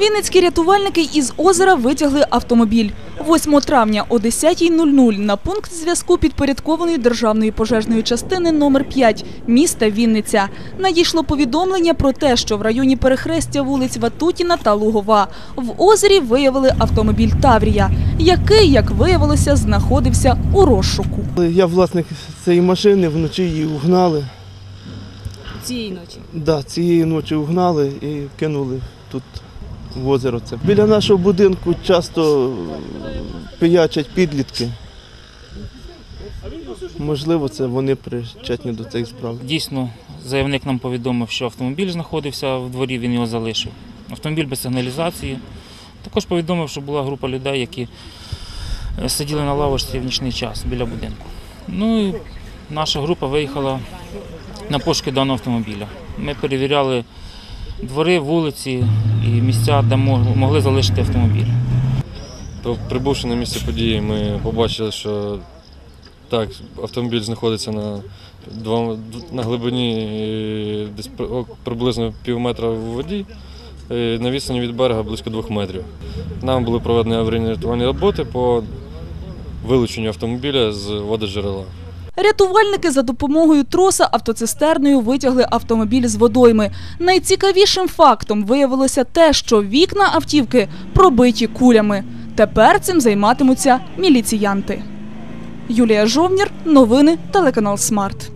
Вінницькі рятувальники із озера витягли автомобіль. 8 травня о 10.00 на пункт зв'язку підпорядкованої державної пожежної частини номер 5 міста Вінниця надійшло повідомлення про те, що в районі перехрестя вулиць Ватутіна та Лугова в озері виявили автомобіль Таврія, який, як виявилося, знаходився у розшуку. Я власник цієї машини, вночі її угнали. цієї ночі. Да, цієї ночі угнали і кинули тут в озеро. Це. Біля нашого будинку часто пиячать підлітки. Можливо, це вони причетні до цих справ. Дійсно, заявник нам повідомив, що автомобіль знаходився в дворі, він його залишив. Автомобіль без сигналізації. Також повідомив, що була група людей, які е, сиділи на лавочці в нічний час біля будинку. Ну і наша група виїхала на пошуки даного автомобіля. Ми перевіряли двори, вулиці і місця, де могли залишити автомобіль. Прибувши на місце події, ми побачили, що так, автомобіль знаходиться на, на глибині е, десь приблизно пів метра в воді, е, на відстані від берега близько двох метрів. Нам були проведені аварійні рятувальні роботи по вилученню автомобіля з вододжерела. Рятувальники за допомогою троса автоцистерною витягли автомобіль з водойми. Найцікавішим фактом виявилося те, що вікна автівки пробиті кулями. Тепер цим займатимуться міліціянти. Юлія Жовнір, новини, телеканал Смарт.